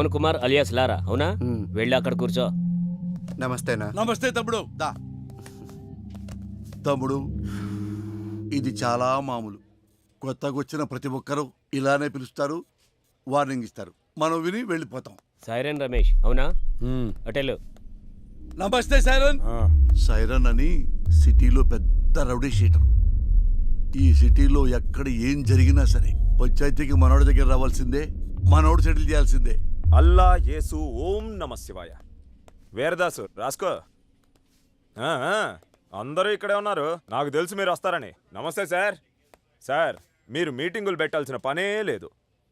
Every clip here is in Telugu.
పవన్ కుమార్ అలియాస్ లారా అవునా. వెళ్ళి అక్కడ కూర్చో. నమస్తేనా? నమస్తే తమ్ముడు. దా. తమ్ముడు ఇది చాలా మామూలు. కొత్తగా వచ్చిన ప్రతి ఒక్కరూ ఇలానే పిలుస్తారు వార్నింగ్ ఇస్తారు. మనం విని వెళ్ళిపోతాం. సైరన్ రమేష్ అవునా? అటెలు నమస్తే సైరన్. సైరన్ అని సిటీలో పెద్ద రౌడీ షీటర్. ఈ సిటీలో ఎక్కడ ఏం జరిగినా సరే పంచాయతీకి మనోడి దగ్గర రావాల్సిందే మనోడు సెటిల్ చేయాల్సిందే. అల్లా యేసు ఓం నమ శివాయ. వీరదాసు రాసుకో. అందరూ ఇక్కడే ఉన్నారు. నాకు తెలుసు మీరు వస్తారని. నమస్తే సార్. సార్ మీరు మీటింగులు పెట్టాల్సిన పనే లేదు.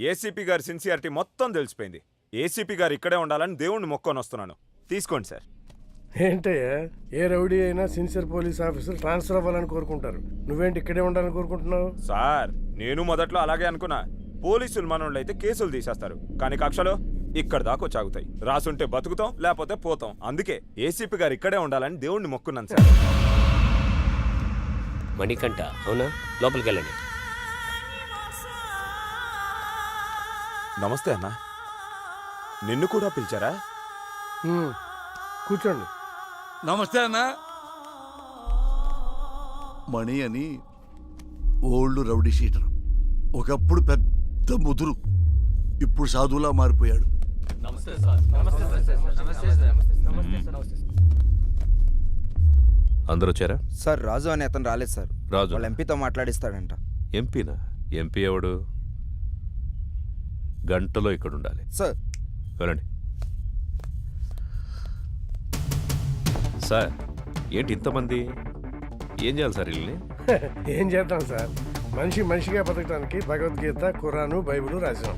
ఏసీపీ గారి సిన్సియారిటీ మొత్తం తెలిసిపోయింది. ఏసీపీ గారు ఇక్కడే ఉండాలని దేవుణ్ణి మొక్కొని వస్తున్నాను. తీసుకోండి సార్. ఏంటయ్యా ఏ రౌడీ అయినా సిన్సియర్ పోలీస్ ఆఫీసర్ ట్రాన్స్ఫర్ అవ్వాలని కోరుకుంటారు. నువ్వేంటి ఇక్కడే ఉండాలని కోరుకుంటున్నావు? సార్ నేను మొదట్లో అలాగే అనుకున్నా. పోలీసులు మనోళ్ళు అయితే కేసులు తీసేస్తారు. కానీ కక్షలో? ఇక్కడ దాకా వచ్చి ఆగుతాయి రాసుంటే బతుకుతాం లేకపోతే పోతాం. అందుకే ఏసీపీ గారు ఇక్కడే ఉండాలని దేవుణ్ణి మొక్కున్నాను సార్. మణికంఠ అవునా? లోపలికి వెళ్ళండి నమస్తే అన్న. నిన్ను కూడా పిలిచారా. కూర్చోండి. నమస్తే అన్న. మణి అని ఓల్డ్ రౌడీ షీటర్. ఒకప్పుడు పెద్ద ముదురు. ఇప్పుడు సాధువులా మారిపోయాడు. అందరూ వచ్చారా? సార్ రాజు అనే అతను రాలేదు సార్. రాజు. వాళ్ళ ఎంపీతో మాట్లాడిస్తాడంట. ఎంపీనా? ఎంపీ ఎవడు? గంటలో ఇక్కడ ఉండాలి. సార్. వెళ్ళండి. సార్ ఏంటి ఇంతమంది? ఏం చేయాలి సార్ వీళ్ళని? ఏం చేద్దాం సార్? మనిషి మనిషిగా బతకడానికి భగవద్గీత ఖురాను బైబిల్ రాశాం.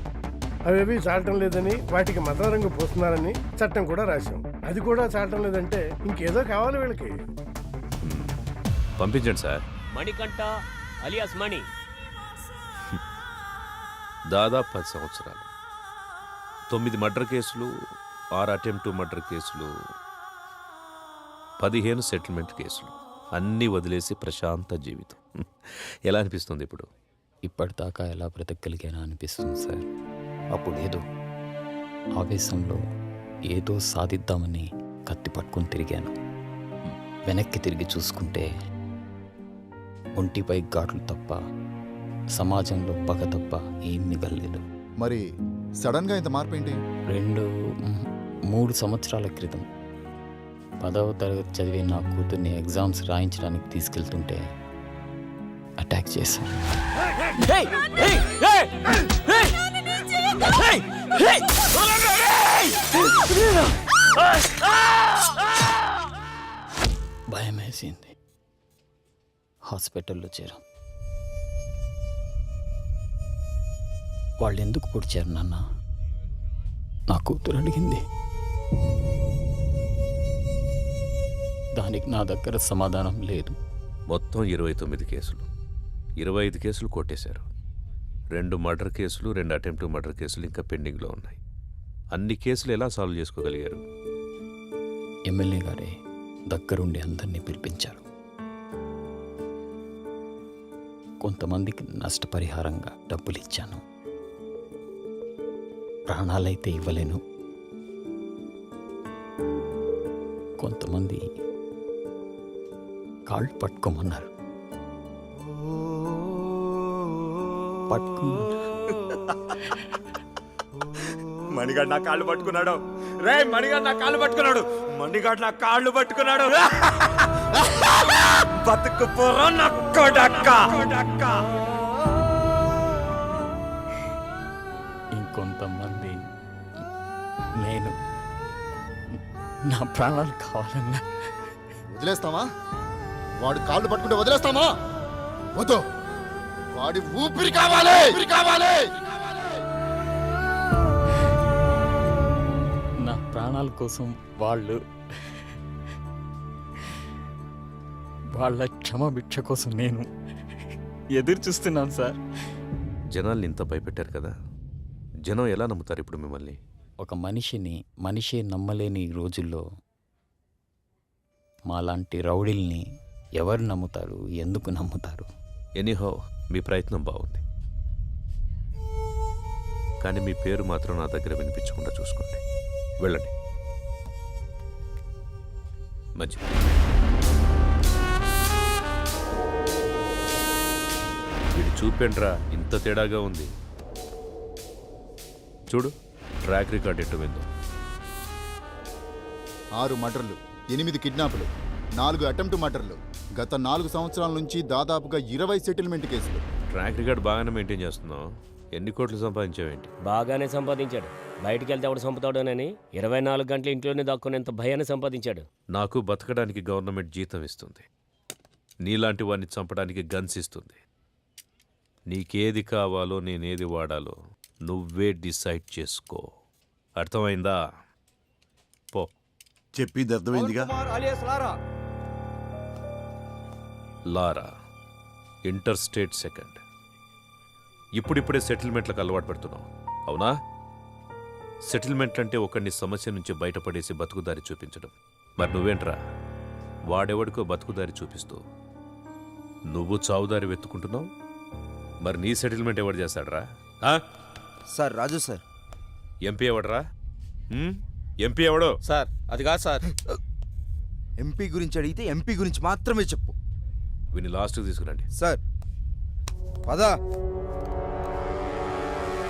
అవేవి చాలటం లేదని వాటికి మతం రంగు పోస్తున్నారని చట్టం కూడా రాశాం. అది కూడా చాలటం లేదంటే ఇంకేదో కావాలి వీళ్ళకి. పంపించండి సార్. మణికంఠ అలియాస్ మణి. దాదాపు పది సంవత్సరాలు. తొమ్మిది మర్డర్ కేసులు ఆరు అటెంప్ట్ మర్డర్ కేసులు పదిహేను సెటిల్మెంట్ కేసులు. అన్నీ వదిలేసి ప్రశాంత జీవితం. ఎలా అనిపిస్తుంది ఇప్పుడు? ఇప్పటిదాకా ఎలా బ్రతకగలిగానా అనిపిస్తుంది సార్. అప్పుడు ఏదో ఆవేశంలో ఏదో సాధిద్దామని కత్తి పట్టుకొని తిరిగాను. వెనక్కి తిరిగి చూసుకుంటే ఒంటిపై ఘాట్లు తప్ప సమాజంలో పగ తప్ప ఏం మిగలలేదు. మరి సడన్గా ఇంత మార్పు ఏంటి? రెండు మూడు సంవత్సరాల క్రితం పదవ తరగతి చదివే నా కూతుర్ని ఎగ్జామ్స్ రాయించడానికి తీసుకెళ్తుంటే అటాక్ చేశాను. భయం వేసింది. హాస్పిటల్లో చేరాం. వాళ్ళు ఎందుకు పొడిచారు నాన్న? నా కూతురు అడిగింది. దానికి నా దగ్గర సమాధానం లేదు. మొత్తం ఇరవై తొమ్మిది కేసులు. ఇరవై ఐదు కేసులు కొట్టేశారు. రెండు మర్డర్ కేసులు రెండు అటెంప్ట్ మర్డర్ కేసులు ఇంకా పెండింగ్లో ఉన్నాయి. అన్ని కేసులు ఎలా సాల్వ్ చేసుకోగలిగారు? ఎమ్మెల్యే గారే దగ్గరుండి అందరినీ పిలిపించారు. కొంతమందికి నష్టపరిహారంగా డబ్బులు ఇచ్చాను ప్రాణాలైతే ఇవ్వలేను. కొంతమంది కాళ్ళు పట్టుకోమన్నారు. పట్టుకున్నాను మణిగాడు నా కాళ్ళు పట్టుకున్నాడు. రే మణిగాడు నా కాళ్ళు పట్టుకున్నాడు. మణిగాడు నా కాళ్ళు పట్టుకున్నాడు. బతుకు పొర్ర నా కొడక్క. ఇంకొంతమంది నేను నా ప్రాణాలు కావాలన్నా. వదిలేస్తామా వాడు కాళ్ళు పట్టుకుంటే వదిలేస్తామా వద్దు. వాడి ఊపిరి కావాలి. ఊపిరి కావాలి. నా ప్రాణాల కోసం వాళ్ళు వాళ్ళ క్షమభిక్ష కోసం నేను ఎదురు చూస్తున్నాను సార్. జనాల్ని ఇంత భయపెట్టారు కదా. జనం ఎలా నమ్ముతారు ఇప్పుడు మిమ్మల్ని? ఒక మనిషిని మనిషే నమ్మలేని ఈ రోజుల్లో మాలాంటి రౌడీల్ని ఎవరు నమ్ముతారు? ఎందుకు నమ్ముతారు? ఎనీహో మీ ప్రయత్నం బాగుంది. కానీ మీ పేరు మాత్రం నా దగ్గర వినిపించకుండా చూసుకోండి. వెళ్ళండి. మంచి. వీడు చూపెండ్రా ఇంత తేడాగా ఉంది. చూడు ట్రాక్ రికార్డ్ ఎట్టు విందో ఆరు మటర్లు ఎనిమిది కిడ్నాపులు నాలుగు అటెంప్ట్ మటర్లు. గత నాలుగు సంవత్సరాల నుంచి దాదాపుగా ఇరవై సెటిల్మెంట్ కేసులు. ట్రాక్ రికార్డ్ బాగానే మెయింటైన్ చేస్తున్నావు. ఎన్ని కోట్లు సంపాదించావేంటి? బాగానే సంపాదించాడు. బయటికి వెళ్తే ఎవడు చంపుతాడోనని ఇరవై నాలుగు గంటలు ఇంట్లోనే దాక్కునేంత భయాన్ని సంపాదించాడు. నాకు బతకడానికి గవర్నమెంట్ జీతం ఇస్తుంది. నీలాంటి వాడిని చంపడానికి గన్స్ ఇస్తుంది. నీకేది కావాలో నేనేది వాడాలో నువ్వే డిసైడ్ చేసుకో. అర్థమైందా? పో. చెప్పింది అర్థమైందిగా? Lara inter state second. ఇప్పుడిప్పుడే సెటిల్మెంట్లకు అలవాటు పెడుతున్నావు అవునా? సెటిల్మెంట్ అంటే ఒకడిని సమస్య నుంచి బయటపడేసి బతుకుదారి చూపించడం. మరి నువ్వేంట్రా? వాడెవడికో బతుకుదారి చూపిస్తూ. నువ్వు చావుదారి వెతుకుంటున్నావు మరి నీ సెటిల్మెంట్ ఎవడు చేస్తాడరా? ఆ? Sir Raju sir. ఎంపీ ఎవడరా? ఎంపీ ఎవడో? సార్ అది కాదు సార్. ఎంపీ గురించి అడిగితే ఎంపీ గురించి మాత్రమే చెప్పు. వీని లాస్ట్కి తీసుకురండి. సార్ పదా.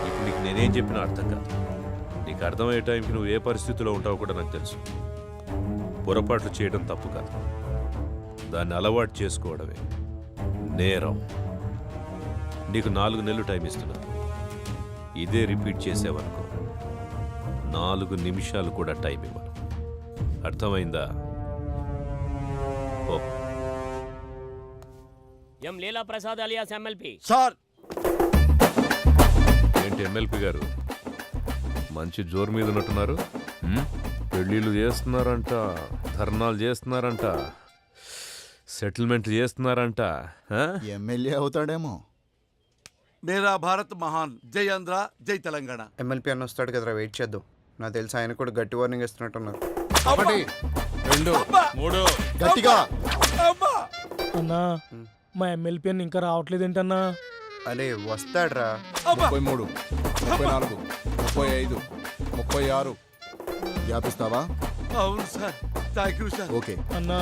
ఇప్పుడు నీకు నేనేం చెప్పినా అర్థం కాదు. నీకు అర్థమయ్యే టైంకి నువ్వు ఏ పరిస్థితిలో ఉంటావో కూడా నాకు తెలుసు. పొరపాట్లు చేయడం తప్పు కాదు. దాన్ని అలవాటు చేసుకోవడమే. నేరం. నీకు నాలుగు నెలలు టైం ఇస్తున్నా. ఇదే రిపీట్ చేసావనుకో. నాలుగు నిమిషాలు కూడా టైం ఇవ్వను. అర్థమైందా? M Leela Prasad alias MLP. Sir! ఏంటి ఎమ్మెల్పీ గారు? మంచి జోరు మీద ఉన్నట్టున్నారు? హ్మ్? పెళ్ళిళ్ళు చేస్తున్నారంట ధర్నాలు చేస్తున్నారంట సెటిల్మెంట్ చేస్తున్నారంట ఆ? ఎమ్మెల్యే అవుతాడేమో. మేరా భారత్ మహాన్ జై ఆంధ్ర జై తెలంగాణ. ఎమ్మెల్పీ అన్న వస్తాడు కదరా వెయిట్ చేద్దాం. నాకు తెలిసి ఆయన కూడా గట్టి వార్నింగ్ ఇస్తున్నట్టున్నారు. ఒకటి రెండు మూడు. గట్టిగా. అన్నా మా ఎమ్మెల్పీ ఇంకా రావట్లేదు ఏంటన్నా అరే వస్తాడ్రా ముప్పై మూడు ముప్పై నాలుగు ముప్పై ఐదు ముప్పై ఆరు. వ్యాపిస్తావా అవును sir. Thank you sir okay. అన్నా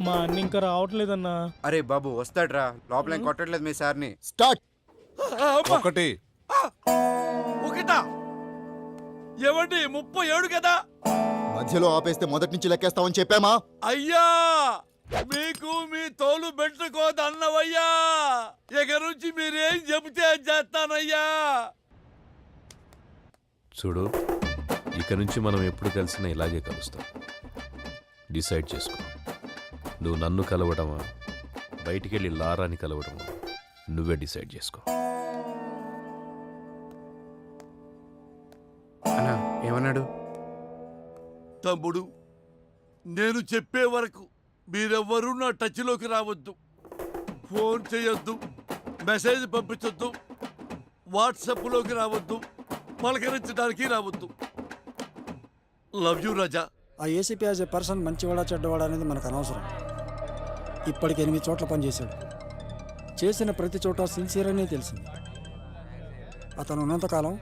మా అన్న ఇంకా రావట్లేదన్నా. అరే బాబు వస్తాడ్రా. లోపల ఏం కొట్టట్లేదు మీ సార్ని. స్టార్ట్! ఒకటి ఒకటా? ఏమండి ముప్పై ఏడు కదా? మధ్యలో ఆపేస్తే మొదటి నుంచి లెక్కేస్తామని చెప్పామా? అయ్యా! మీకు మీ తోలు పెట్టుకోదన్నవయ్యా ఇక నుంచి మీరేం చెబితే అది చేస్తానయ్యా. చూడు ఇక నుంచి మనం ఎప్పుడు కలిసినా ఇలాగే కలుస్తాం. డిసైడ్ చేసుకో. నువ్వు నన్ను కలవడమా బయటికెళ్ళి లారాని కలవడమా నువ్వే డిసైడ్ చేసుకో. అన్నా ఏమన్నాడు? తమ్ముడు నేను చెప్పే వరకు మీరెవ్వరూ నా టచ్లోకి రావద్దు. ఫోన్ చేయొద్దు. మెసేజ్ పంపించొద్దు. వాట్సాప్లోకి రావద్దు. పలకరించడానికి రావద్దు. లవ్ యూ రాజా ఆ ఏసీపీ యాజ్ ఎ పర్సన్ మంచివాడా చెడ్డవాడా అనేది మనకు అనవసరం. ఇప్పటికి ఎనిమిది చోట్ల పనిచేశాడు. చేసిన ప్రతి చోట సిన్సియర్ అనే తెలిసింది. అతను ఉన్నంతకాలం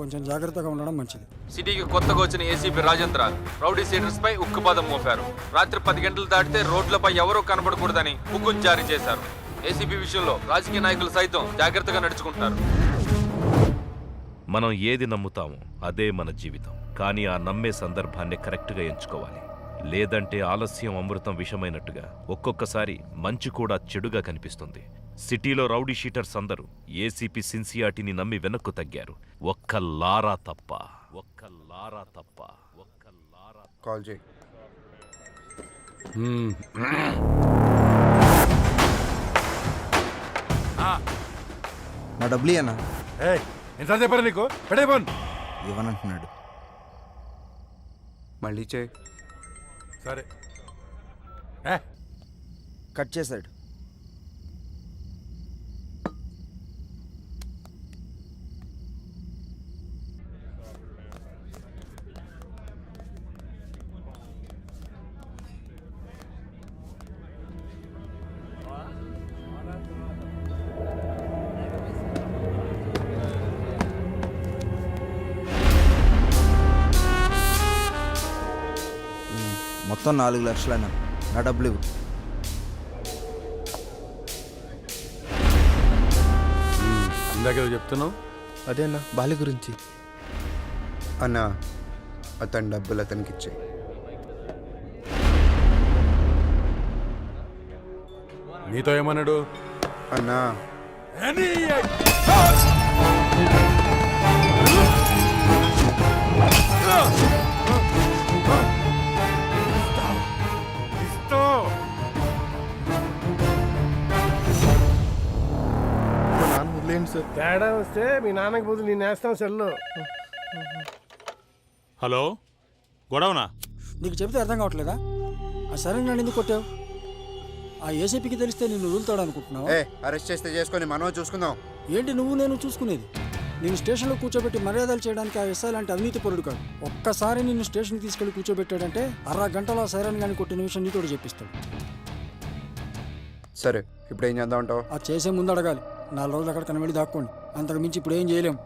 కొంచెం జాగ్రత్తగా ఉండడం మంచిది. సిటీకి కొత్తగా వచ్చిన ఏసీపీ రాజేంద్ర రౌడీ సీడర్స్ పై ఉక్కుపాదం మోపారు. రాత్రి పది గంటలు దాటితే రోడ్లపై ఎవరూ కనబడకూడదని హుకుం జారీ చేశారు. ఏసీపీ విషయంలో రాజకీయ నాయకులు సైతం జాగ్రత్తగా నడుచుకుంటారు మనం ఏది నమ్ముతామో అదే మన జీవితం. కానీ ఆ నమ్మే సందర్భాన్ని కరెక్ట్గా ఎంచుకోవాలి. లేదంటే ఆలస్యం అమృతం విషమైనట్టుగా ఒక్కొక్కసారి మంచి కూడా చెడుగా కనిపిస్తుంది. సిటీలో రౌడీ షీటర్స్ అందరూ ఏసీపీ సిన్సియాటిని నమ్మి వెనక్కు తగ్గారు. ఒక్క లారా తప్ప. ఒక్క లారా తప్ప. ఒక్క లారా కాల్ చేయి. నా డబ్బులు అన్న ఎంత చెప్పారు నీకు? పెడే ఫోన్. ఇవ్వనంటున్నాడు. మళ్ళీ చేయి సరే. కట్ చేశాడు. మొత్తం నాలుగు లక్షలు అన్న నా డబ్బులు ఇవ్వు. ఇందాక చెప్తున్నావు? అదే అన్న బాలి గురించి. అన్న అతని డబ్బులు అతనికి ఇచ్చే నీతో ఏమన్నాడు? అన్నా. తేడా వస్తే మీ నాన్నకి బదులు నేను వేస్తాం సెల్లో. హలో? గొడవనా? నీకు చెబితే అర్థం కావట్లేదా? ఆ సరే నన్ను ఎందుకు కొట్టావు? ఆ ఏసీపీకి తెలిస్తే నిన్ను వదులుతాడు అనుకుంటున్నావా ఏ అరెస్ట్ చేస్తే చేసుకొని మనం చూసుకుందాం. ఏంటి నువ్వు నేను చూసుకునేది? నేను స్టేషన్లో కూర్చోబెట్టి మర్యాదలు చేయడానికి ఆ ఎస్ఐ లాంటి అవినీతి పరుడు కాదు. ఒక్కసారి నిన్ను స్టేషన్కి తీసుకెళ్ళి కూర్చోబెట్టాడంటే అర గంటలో సైరన్ గాని కొట్టిన విషయం నీతోడు చెప్పిస్తాడు. సరే ఇప్పుడు ఏం చేద్దాం అంటావు? ఆ చేసే ముందు అడగాలి నాలుగు రోజులు అక్కడ కనబడి దాక్కోండి. అంతకు మించి ఇప్పుడు ఏం చేయలేం.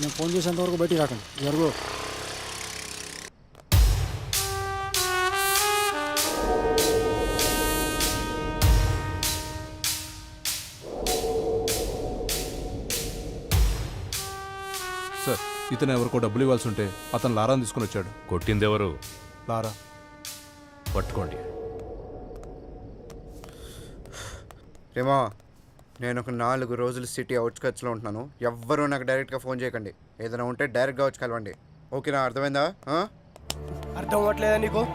నేను ఫోన్ చేసేంత వరకు బయటికి రాకండి. జరుగు సార్ ఇతను ఎవరికో డబ్బులు ఇవ్వాల్సి ఉంటే అతను లారాని తీసుకుని వచ్చాడు. కొట్టిందెవరు? లారా. పట్టుకోండి. రేమా నేను ఒక నాలుగు రోజులు సిటీ అవుట్స్కట్స్లో ఉంటున్నాను. ఎవ్వరూ నాకు డైరెక్ట్గా ఫోన్ చేయకండి. ఏదైనా ఉంటే డైరెక్ట్గా వచ్చి కలవండి. ఓకేనా? అర్థమైందా? ఆ? అర్థం అవ్వట్లేదా నీకు?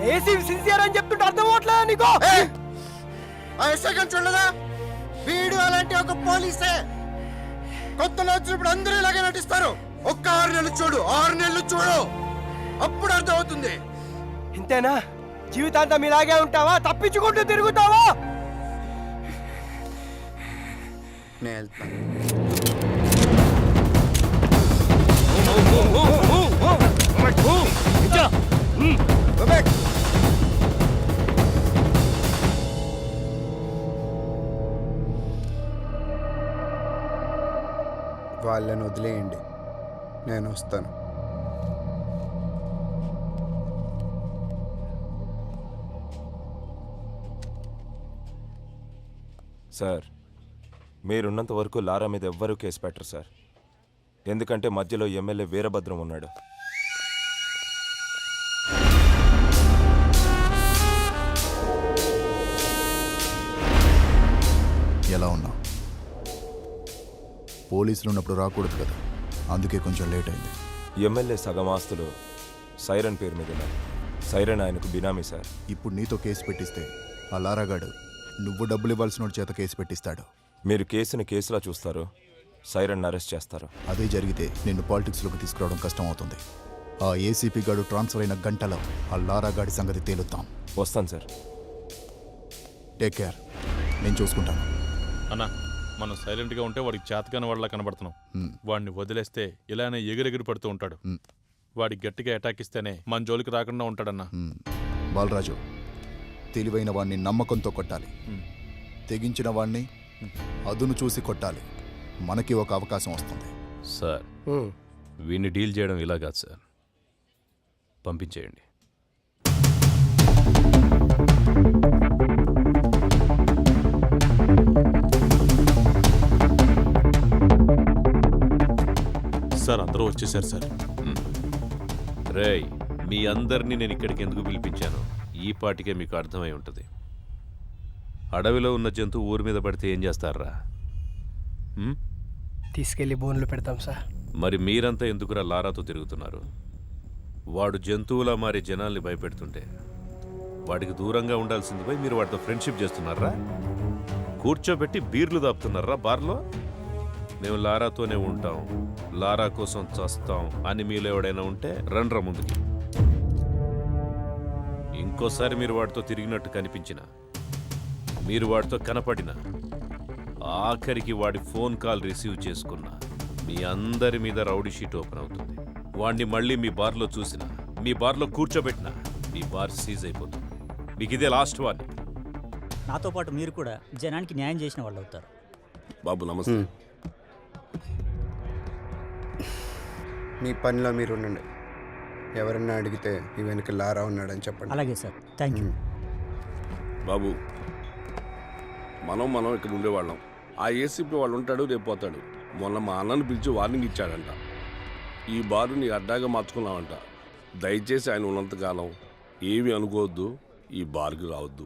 ఏసీ సిన్సియర్ అని చెప్తుంటే అర్థం అవ్వట్లేదా నీకు? ఏయ్! ఆ ఎస్ఐ గారిని చూడలేదా? వీడు అలాంటి ఒక పోలీసే. కొత్తలో వచ్చినప్పుడు అందరూ ఇలాగే నటిస్తారు. ఒక్క ఆరు నెలలు చూడు ఆరు నెలలు చూడు. అప్పుడు అర్థం అవుతుంది ఇంతేనా? జీవితాంతం ఇలాగే ఉంటావా? తప్పించుకుంటూ తిరుగుతావా? నేను వెళ్తాను. వాళ్ళని వదిలేయండి. నేను వస్తాను. సార్ మీరున్నంత వరకు లారా మీద ఎవ్వరూ కేసు పెట్టరు సార్. ఎందుకంటే మధ్యలో ఎమ్మెల్యే వీరభద్రం ఉన్నాడు. ఎలా ఉన్నావు? పోలీసులు ఉన్నప్పుడు రాకూడదు కదా. అందుకే కొంచెం లేట్ అయింది. ఎమ్మెల్యే సగం ఆస్తులు సైరన్ పేరు మీద సైరన్ ఆయనకు బినామీ సార్. ఇప్పుడు నీతో కేసు పెట్టిస్తే ఆ లారాగాడు నువ్వు డబ్బులు ఇవ్వాల్సిన చేత కేసు పెట్టిస్తాడు. మీరు కేసుని కేసులా చూస్తారు. సైరన్ అరెస్ట్ చేస్తారు. అదే జరిగితే నిన్ను పాలిటిక్స్లోకి తీసుకురావడం కష్టం అవుతుంది ఆ ఏసీపీ గాడు ట్రాన్స్ఫర్ అయిన గంటలో ఆ లారాగాడి సంగతి తేలుతాం వస్తాను సార్. Take care. నేను చూసుకుంటాను. అన్నా మనం సైలెంట్గా ఉంటే వాడికి చేతకాని వాళ్ళ కనబడుతున్నాం. వాడిని వదిలేస్తే ఇలానే ఎగిరెగిరి పడుతూ ఉంటాడు. హ్మ్. వాడికి గట్టిగా అటాక్ ఇస్తేనే మన జోలికి రాకుండా ఉంటాడన్నా. మ్మ్. బాలరాజు తెలివైన వాణ్ణి నమ్మకంతో కొట్టాలి. తెగించిన వాణ్ణి అదును చూసి కొట్టాలి. మనకి ఒక అవకాశం వస్తుంది. సార్ వీడిని డీల్ చేయడం ఇలా కాదు సార్. పంపించేయండి. సార్ అందరూ వచ్చేసారు సార్. రేయ్ మీ అందరినీ నేను ఇక్కడికి ఎందుకు పిలిపించాను? ఈ పాటికే మీకు అర్థమై ఉంటుంది. అడవిలో ఉన్న జంతువు ఊరి మీద పడితే ఏం చేస్తారా? హ్మ్? తీసుకెళ్ళి బోన్లు పెడతాం సార్. మరి మీరంతా ఎందుకురా లారాతో తిరుగుతున్నారు? వాడు జంతువులా మారి జనాల్ని భయపెడుతుంటే వాడికి దూరంగా ఉండాల్సింది పోయి మీరు వాడితో ఫ్రెండ్షిప్ చేస్తున్నారా? కూర్చోబెట్టి బీర్లు దాపుతున్నారా బార్లో? మేము లారాతోనే ఉంటాం. లారా కోసం చస్తాం అని మీలో ఎవడైనా ఉంటే రండ్రా ముందుకి. ఇంకోసారి మీరు వాడితో తిరిగినట్టు కనిపించిన మీరు వాడితో కనపడిన. ఆఖరికి వాడి ఫోన్ కాల్ రిసీవ్ చేసుకున్న. మీ అందరి మీద రౌడీ షీట్ ఓపెన్ అవుతుంది. వాడిని మళ్ళీ మీ బార్లో చూసిన. మీ బార్లో కూర్చోబెట్టిన. మీ బార్ సీజ్ అయిపోతుంది. మీకు ఇదే లాస్ట్ వార్నింగ్. నాతో పాటు మీరు కూడా జనానికి న్యాయం చేసిన వాళ్ళు అవుతారు. బాబు నమస్తే. మీ పనిలో మీరు ఉండండి. ఎవరన్నా అడిగితే ఈ వెనక లారా ఉన్నాడని చెప్పండి. అలాగే సార్. థ్యాంక్ యూ బాబు మనం మనం ఇక్కడ ఉండేవాళ్ళం. ఆ ఏసీపీ వాళ్ళు ఉంటాడు రేపు పోతాడు. మొన్న మా అన్నను పిలిచి వార్నింగ్ ఇచ్చాడంట. ఈ బారు నీ అడ్డాగా మార్చుకున్నామంట దయచేసి ఆయన ఉన్నంతకాలం ఏమీ అనుకోవద్దు ఈ బార్కి రావద్దు.